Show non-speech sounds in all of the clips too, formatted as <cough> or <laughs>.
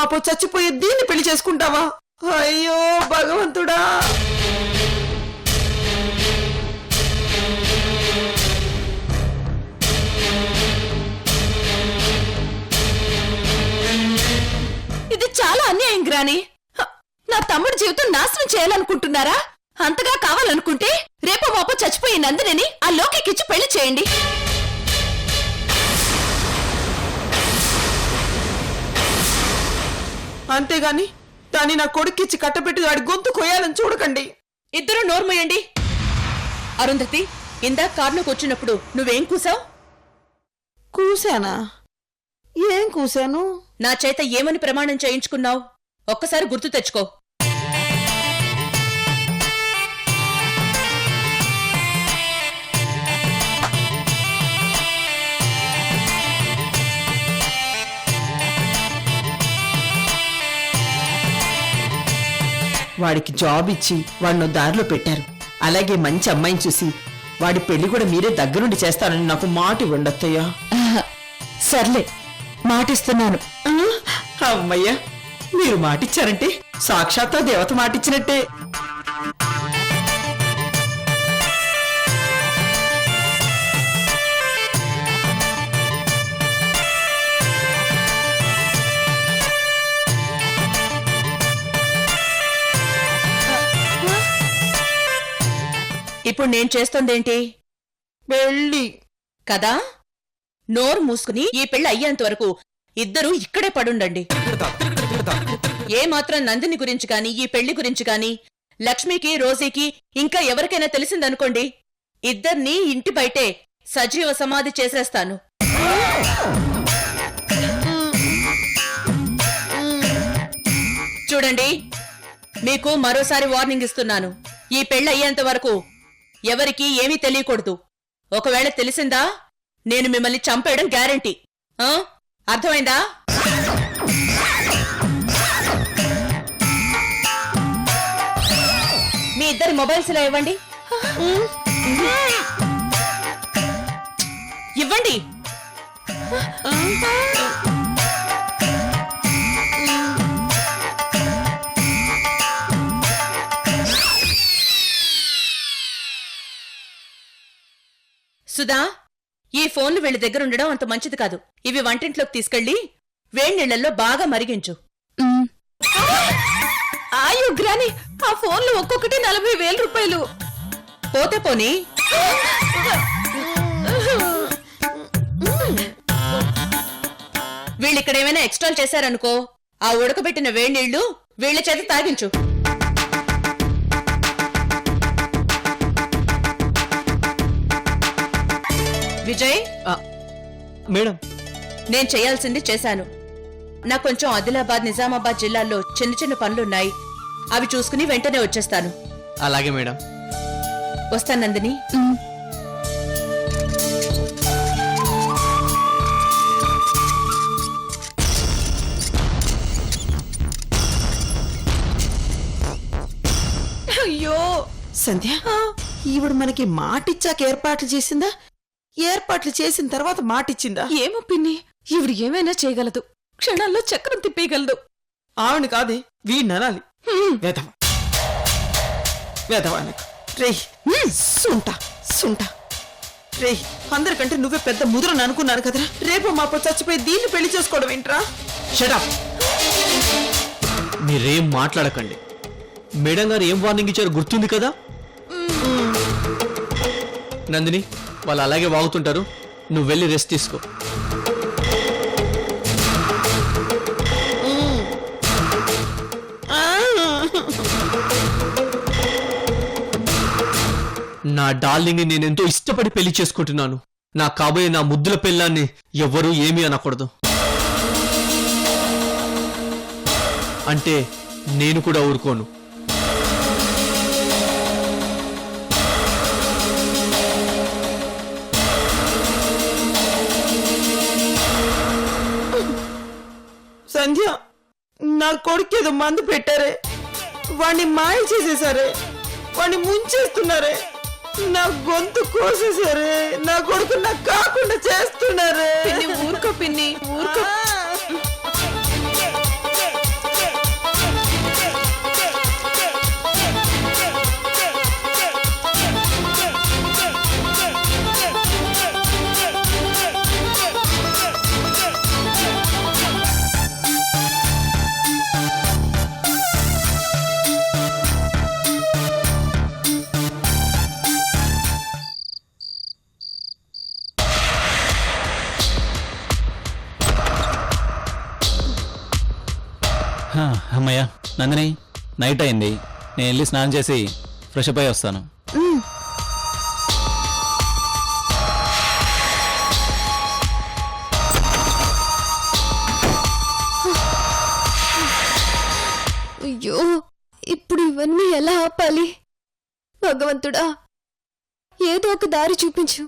మాపో చచ్చిపోయే దీన్ని పెళ్ళి చేసుకుంటావా? అయ్యో భగవంతుడా! ఇది చాలా అన్యాయం గ్రాని. నా తమ్ముడి జీవితం నాశనం చేయాలనుకుంటున్నారా? అంతగా కావాలనుకుంటే రేపు మాపు చచ్చిపోయే నందినిని ఆ లోకికిచ్చి పెళ్ళి చేయండి. అంతేగాని దాన్ని నా కొడుక్కిచ్చి కట్టబెట్టి వాడి గొంతు కొయ్యాలని చూడకండి. ఇద్దరు నోర్మోయండి అరుంధతి ఇందాక కారులోకి వచ్చినప్పుడు నువ్వేం కూసావు? కూశానా ఏం కూశాను నా చేత ఏమని ప్రమాణం చేయించుకున్నావు? ఒక్కసారి గుర్తు తెచ్చుకో. వాడికి జాబ్ ఇచ్చి వాడిని దారిలో పెట్టారు. అలాగే మంచి అమ్మాయిని చూసి వాడి పెళ్ళి కూడా మీరే దగ్గరుండి చేస్తానని నాకు మాట ఇవ్వండత్తయ్యా <laughs> సర్లే మాటిస్తున్నాను. అమ్మయ్యా మీరు మాటిచ్చారంటే సాక్షాత్తు దేవత మాటిచ్చినట్టే. ఇప్పుడు నేను చేస్తోందేంటి? పెళ్ళి. కదా? నోరు మూసుకుని ఈ పెళ్ళి అయ్యేంత వరకు ఇద్దరూ ఇక్కడే పడుండండి. ఏ మాత్రం నందిని గురించి కాని ఈ పెళ్ళి గురించి కాని లక్ష్మికి రోజీకి ఇంకా ఎవరికైనా తెలిసిందనుకోండి ఇద్దరినీ ఇంటి బయటే సజీవ సమాధి చేసేస్తాను. చూడండి మీకు మరోసారి వార్నింగ్ ఇస్తున్నాను. ఈ పెళ్ళి అయ్యేంత వరకు ఎవరికీ ఏమీ తెలియకూడదు. ఒకవేళ తెలిసిందా? నేను మిమ్మల్ని చంపేయడం గ్యారంటీ. అర్థమైందా? మీ ఇద్దరి మొబైల్స్ ఇలా ఇవ్వండి. ఇవ్వండి. సుధా ఈ ఫోన్లు వీళ్ళ దగ్గర ఉండడం అంత మంచిది కాదు. ఇవి వంటింట్లోకి తీసుకెళ్ళి వేడి నీళ్ళలో బాగా మరిగించు. ఆయు గ్రాని ఆ ఫోన్లు ఒక్కొక్కటి నలభై వేల రూపాయలు. పోతే పోని. వీళ్ళు ఇక్కడ ఏమైనా ఎక్స్ట్రాల్ చేశారనుకో ఆ ఉడకబెట్టిన వేడి నీళ్ళు వీళ్ళ చేత తాగించు. విజయ్? మేడం. నేను చేయాల్సింది చేశాను. నాకు కొంచెం ఆదిలాబాద్ నిజామాబాద్ జిల్లాల్లో చిన్న చిన్న పనులున్నాయి. అవి చూసుకుని వెంటనే వచ్చేస్తాను. అలాగే మేడం. వస్తాను నందిని. అయ్యో! సంధ్య ఈవిడ మనకి మాటిచ్చాక ఏర్పాట్లు చేసిందా? ఏర్పాట్లు చేసిన తర్వాత మాటిచ్చిందా? ఏమో పిన్ని ఈవిడ ఏమైనా చేయగలదు. క్షణాల్లో చక్రం తిప్పేయగలదు. ఆవిడ కాదే వీడిని అనాలి అనకు. రేయ్ సుంట సుంట. రేయ్ అందరికంటే నువ్వే పెద్ద ముదురని అనుకున్నాను కదరా. రేపు మాపో చచ్చిపోయి దీన్ని పెళ్ళి చేసుకోవడం ఏంట్రా? షటప్ మీరేం మాట్లాడకండి. మేడం గారు ఏం వార్నింగ్ ఇచ్చారో గుర్తుంది కదా? నందిని వాళ్ళు అలాగే వాగుతుంటారు. నువ్వు వెళ్ళి రెస్ట్ తీసుకో. నా డార్లింగ్ నేను ఎంతో ఇష్టపడి పెళ్ళి చేసుకుంటున్నాను. నా కాబోయే నా ముద్దుల పెళ్ళాన్ని ఎవ్వరూ ఏమీ అనకూడదు. అంటే నేను కూడా ఊరుకోను. సంధ్య నా కొడుకు ఏదో మందు పెట్టారే. వాణ్ణి మాయ చేసేసారే. వాణ్ణి ముంచేస్తున్నారే. నా గొంతు కోసేసారే. నా కొడుకు నాకు కాకుండా చేస్తున్నారే. పిన్ని ఊరుకో పిన్ని ఊరుకో. నందిని నైట్ అయింది. నేను వెళ్ళి స్నానం చేసి ఫ్రెష్ అప్ అయి వస్తాను. అయ్యో ఇప్పుడు ఇవన్నీ ఎలా ఆపాలి? భగవంతుడా ఏదో ఒక దారి చూపించు.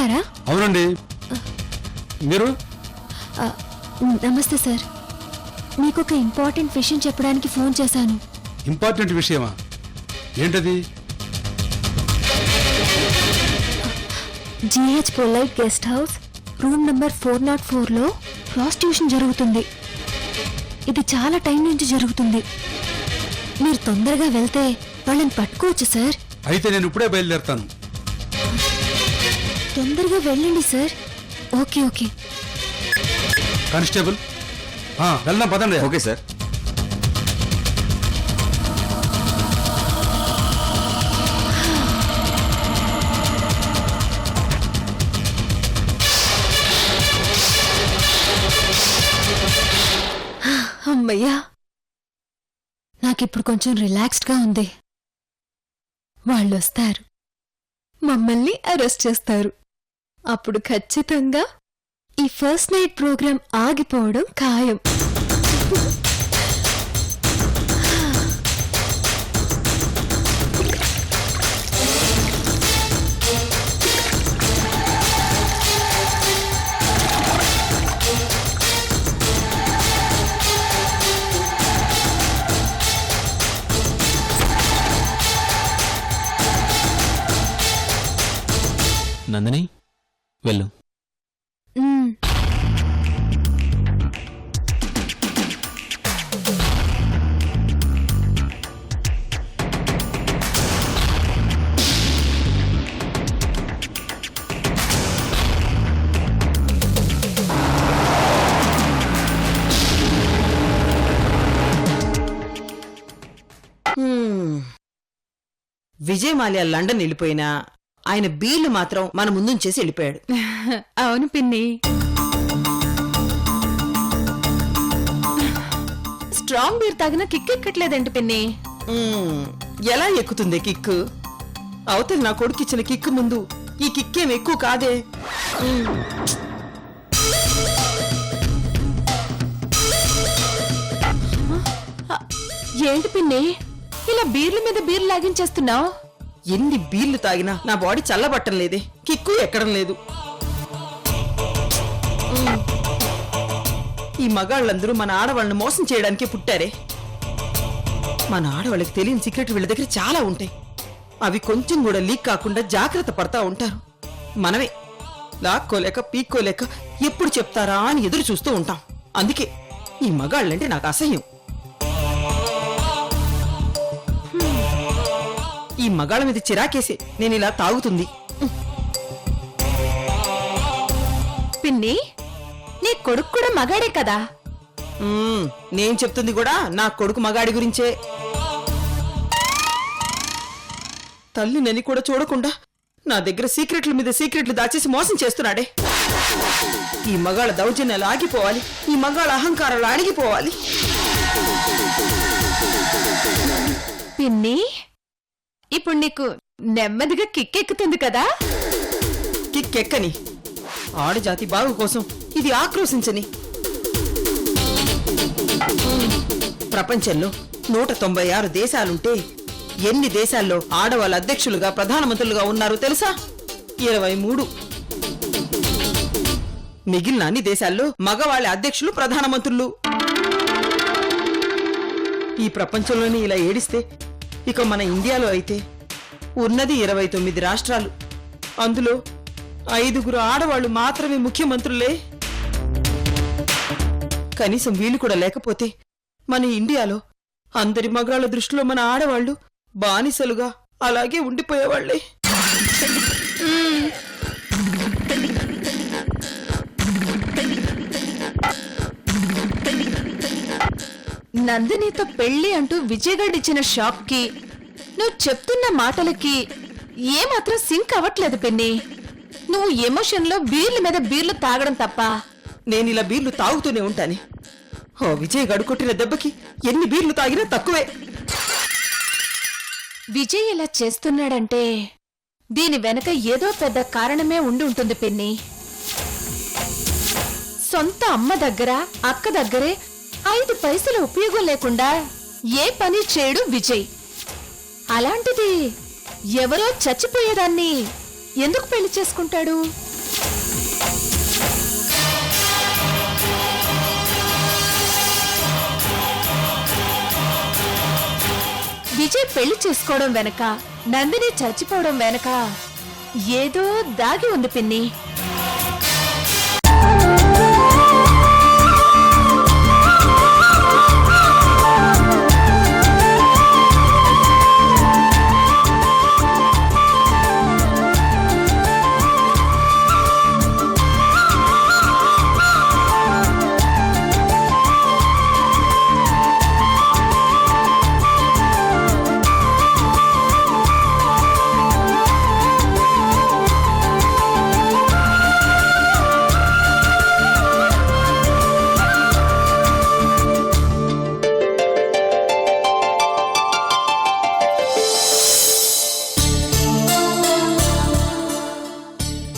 గారా? అవునండి. మీరు? నమస్తే సార్. మీకు ఒక ఇంపార్టెంట్ విషయం చెప్పడానికి ఫోన్ చేశాను. ఇంపార్టెంట్ విషయమా? ఏంటది? GH polite guest house room number four not ఫోర్లో ప్రాస్టిట్యూషన్ జరుగుతుంది. ఇది చాలా టైం నుంచి జరుగుతుంది. మీరు తొందరగా వెళ్తే వాళ్ళని పట్టుకోవచ్చు సార్. అయితే నేను ఇప్పుడే బయలుదేరుతాను. తొందరగా వెళ్ళండి సార్. Okay okay. కానిస్టేబుల్. ఆ, వెళ్దాం పదండి. Okay sir. అమ్మయ్యా. నాకిప్పుడు కొంచెం రిలాక్స్డ్గా ఉంది. వాళ్ళు వస్తారు మమ్మల్ని అరెస్ట్ చేస్తారు. అప్పుడు ఖచ్చితంగా ఈ ఫస్ట్ నైట్ ప్రోగ్రాం ఆగిపోవడం ఖాయం. నందిని? వెళ్ళు. విజయ్ మాల్యా లండన్ వెళ్ళిపోయినా ఆయన బీళ్ళు మాత్రం మన ముందుంచేసి వెళ్ళిపోయాడు. <laughs> అవును పిన్ని. స్ట్రాంగ్ బీర్ తాగినా కిక్ ఎక్కట్లేదండి పిన్ని. ఎలా ఎక్కుతుంది కిక్కు? అవతల నా కొడుకు ఇచ్చిన కిక్కు ముందు ఈ కిక్కేం ఎక్కువ కాదే. ఏంటి పిన్ని? ఇలా బీర్ల మీద బీర్లు లాగించేస్తున్నావు? ఎన్ని బీళ్ళు తాగినా నా బాడీ చల్లబట్టం లేదే కిక్కు ఎక్కడం లేదు. ఈ మగాళ్ళందరూ మన ఆడవాళ్ళని మోసం చేయడానికే పుట్టారే. మన ఆడవాళ్ళకి తెలియని సీక్రెట్ వీళ్ళ దగ్గర చాలా ఉంటాయి. అవి కొంచెం కూడా లీక్ కాకుండా జాగ్రత్త పడతా ఉంటారు. మనమే లాక్కోలేక పీక్కోలేక ఎప్పుడు చెప్తారా అని ఎదురు చూస్తూ ఉంటాం. అందుకే ఈ మగాళ్ళంటే నాకు అసహ్యం. ఈ మగాళ్ళ మీద చిరాకేసి నేను ఇలా తాగుతుంది. పిన్ని నీ కొడుకు కూడా మగాడే కదా? మ్మ్, నేను చెప్తుంది కూడా నా కొడుకు మగాడి గురించే. తల్లి నని కూడా చూడకుండా నా దగ్గర సీక్రెట్ల మీద సీక్రెట్లు దాచేసి మోసం చేస్తున్నాడే. ఈ మగాళ్ళ దౌర్జన్యాలు ఆగిపోవాలి. ఈ మగాళ్ళ అహంకారాలు అణిగిపోవాలి. పిన్ని ఇప్పుడు నీకు నెమ్మదిగా కిక్కెక్కుతుంది కదా? కిక్కెక్కని ఆడజాతి బాగు కోసం ఇది ఆక్రోశించని. ప్రపంచంలో నూట తొంభై ఆరు దేశాలుంటే ఎన్ని దేశాల్లో ఆడవాళ్ళ అధ్యక్షులుగా ప్రధానమంత్రులుగా ఉన్నారు తెలుసా? ఇరవై మూడు. మిగిలిన అన్ని దేశాల్లో మగవాళ్ళ అధ్యక్షులు ప్రధానమంత్రులు. ఈ ప్రపంచంలోని ఇలా ఏడిస్తే ఇక మన ఇండియాలో అయితే ఉన్నది ఇరవై తొమ్మిది రాష్ట్రాలు. అందులో ఐదుగురు ఆడవాళ్ళు మాత్రమే ముఖ్యమంత్రులే. కనీసం వీలు కూడా లేకపోతే మన ఇండియాలో అందరి మగాళ్ళ దృష్టిలో మన ఆడవాళ్ళు బానిసలుగా అలాగే ఉండిపోయేవాళ్ళే నందినితో పెళ్ళి అంటూ విజయగడ్ షాక్కి నువ్వు చెప్తున్న మాటలకి ఏమాత్రం సింక్ అవ్వట్లేదు పిన్ని. నువ్వు ఎమోషన్లో బీర్ల మీద బీర్లు తాగడం తప్ప. నేను ఇలా బీర్లు తాగుతూనే ఉంటాను. ఓ విజయ్ గడు కొట్టిన దెబ్బకి ఎన్ని బీర్లు తాగినా తక్కువే. విజయ్ ఇలా చేస్తున్నాడంటే దీని వెనక ఏదో పెద్ద కారణమే ఉండి ఉంటుంది పిన్ని. సొంత అమ్మ దగ్గర అక్క దగ్గరే ఐదు పైసల ఉపయోగం లేకుండా ఏ పని చేయడు విజయ్. అలాంటిది ఎవరో చచ్చిపోయేదాన్ని ఎందుకు పెళ్ళి చేసుకుంటాడు? విజయ్ పెళ్ళి చేసుకోవడం వెనక నందిని చచ్చిపోవడం వెనక ఏదో దాగి ఉంది పిన్ని.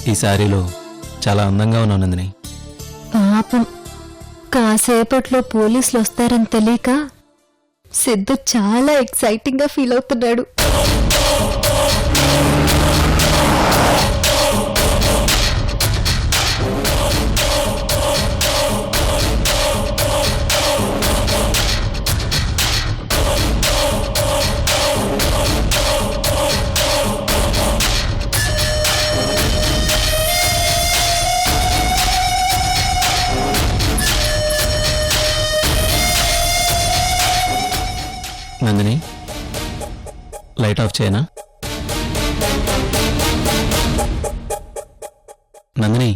ఈ శారీలో చాలా అందంగా ఉన్నావు నందిని. పాపం. కాసేపట్లో పోలీసులు వస్తారని తెలియక సిద్ధు చాలా ఎక్సైటింగ్గా ఫీల్ అవుతున్నాడు. నందిని. లైట్ ఆఫ్ చేయనా? నందిని.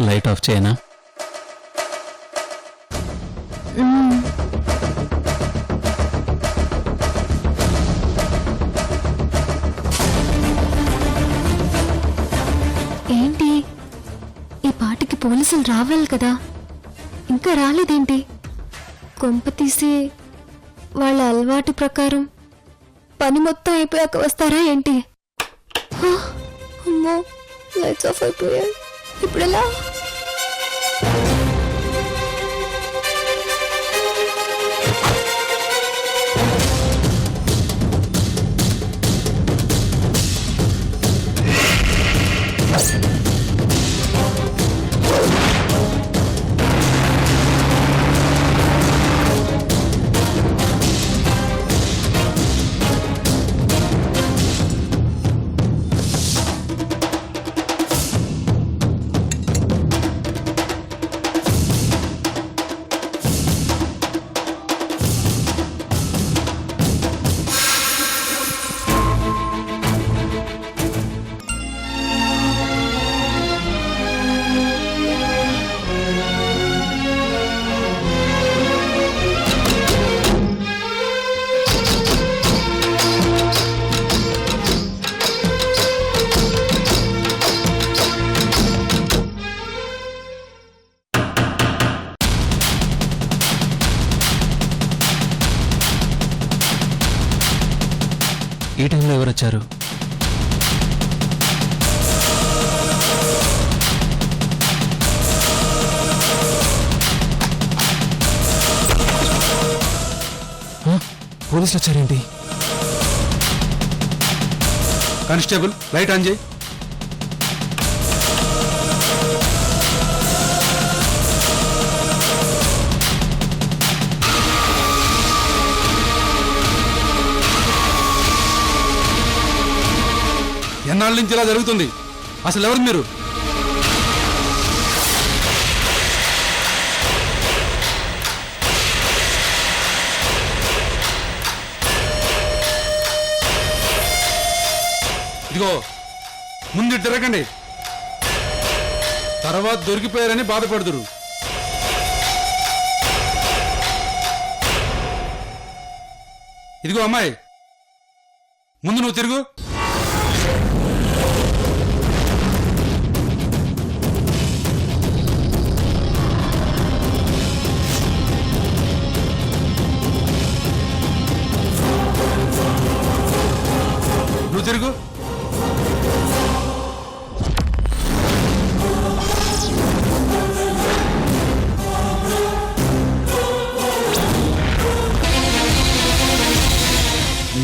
లైట్ ఆఫ్ చేయనా? ఏంటి? ఈ పాటికి పోలీసులు రావాలి కదా. ఇంకా రాలేదేంటి? కొంప తీసి వాళ్ళ అలవాటు ప్రకారం పని మొత్తం అయిపోయాక వస్తారా ఏంటి హ! అమ్మో లైట్స్ ఆఫ్ అయిపోయాయి ఇప్పుడు పోలీసులు వచ్చారేంటి కానిస్టేబుల్ లైట్ ఆన్ చేయి. ఎన్నాళ్ళ నుంచి ఇలా జరుగుతుంది? అసలు ఎవరు మీరు? ఇదిగో ముందు తిరగండి. తర్వాత దొరికిపోయారని బాధపడుతురు ఇదిగో అమ్మాయి ముందు నువ్వు తిరుగు.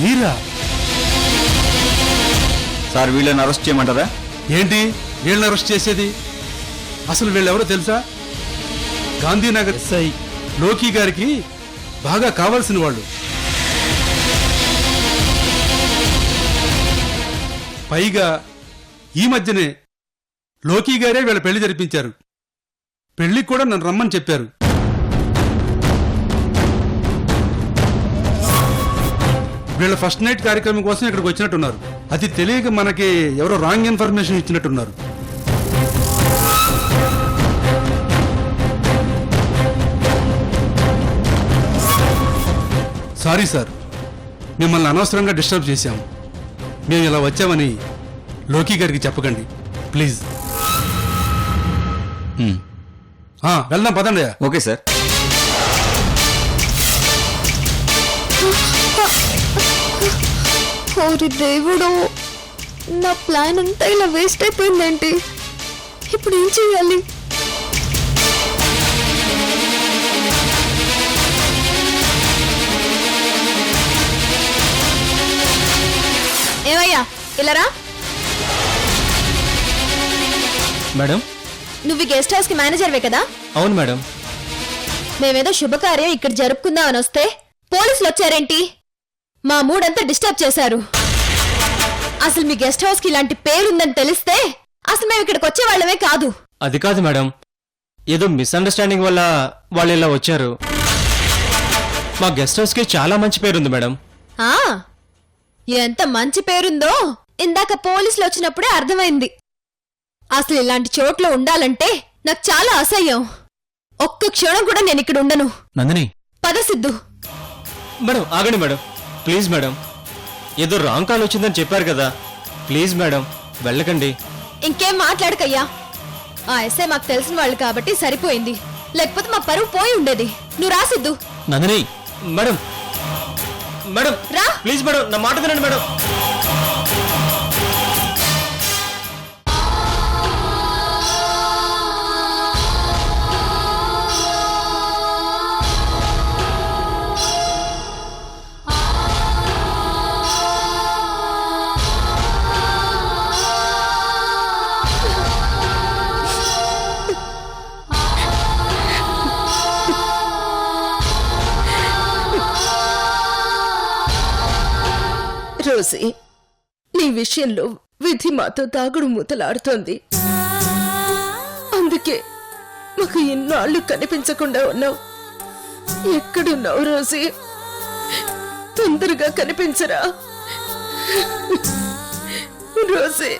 మీరా? సార్ వీళ్ళని అరెస్ట్ చేయమంటారా? ఏంటి? వీళ్ళని అరెస్ట్ చేసేది? అసలు వీళ్ళెవరో తెలుసా? గాంధీనగర్ ఎస్ఐ. లోకి గారికి బాగా కావాల్సిన వాళ్ళు. పైగా ఈ మధ్యనే లోకి గారే వీళ్ళ పెళ్ళి జరిపించారు. పెళ్ళికి కూడా నన్ను రమ్మని చెప్పారు. వీళ్ళ ఫస్ట్ నైట్ కార్యక్రమం కోసం ఇక్కడికి వచ్చినట్టున్నారు. అది తెలియక మనకి ఎవరో రాంగ్ ఇన్ఫర్మేషన్ ఇచ్చినట్టున్నారు. సారీ సార్ మిమ్మల్ని అనవసరంగా డిస్టర్బ్ చేశాము. మేము ఇలా వచ్చామని లోకి గారికి చెప్పకండి. ప్లీజ్. వెళ్దాం పదండి. Okay sir. ఓరి దేవుడు నా ప్లాన్ అంతా ఇలా వేస్ట్ అయిపోయిందేంటి? ఇప్పుడు ఏం చేయాలి? ఏమయ్యా ఇలారా? మేడం? నువ్వు గెస్ట్ హౌస్కి మేనేజర్వే కదా? అవును మేడం. మేమేదో శుభకార్యం ఇక్కడ జరుపుకుందామని వస్తే పోలీసులు వచ్చారేంటి? మా మూడంతా డిస్టర్బ్ చేశారు. అసలు మీ గెస్ట్ హౌస్కి ఇలాంటి పేరుందని తెలిస్తే అసలు మేము ఇక్కడికి వచ్చే వాళ్ళమే కాదు. అది కాదు మేడం. ఏదో మిస్అండర్స్టాండింగ్ వల్ల వాళ్ళు ఇలా వచ్చారు. మా గెస్ట్ హౌస్కి చాలా మంచి పేరుంది మేడం. ఆ ఎంత మంచి పేరుందో ఇందాక పోలీసులు వచ్చినప్పుడే అర్థమైంది. అసలు ఇలాంటి చోట్ల ఉండాలంటే నాకు చాలా అసహ్యం. ఒక్క క్షణం కూడా నేను ఇక్కడ ఉండను. నందిని. పద సిద్ధు. మేడం ఆగండి మేడం. Please madam. ఏదో రాంగ్ కాల్ వచ్చిందని చెప్పారు కదా. ప్లీజ్ మేడం వెళ్ళకండి. ఇంకేం మాట్లాడకయ్యా. ఆ ఎస్ఐ మాకు తెలిసిన వాళ్ళు కాబట్టి సరిపోయింది. లేకపోతే మా పరువు పోయి ఉండేది. నువ్వు రాసిద్దు నందిని మేడం. మేడం రా. ప్లీజ్ మేడం నా మాట వినండి మేడం. రోజీ నీ విషయంలో విధి మాతో దాగుడు మూతలాడుతోంది. అందుకే మాకు ఎన్నాళ్ళు కనిపించకుండా ఉన్నావు. ఎక్కడున్నావు రోజీ? తొందరగా కనిపించరా? రోజే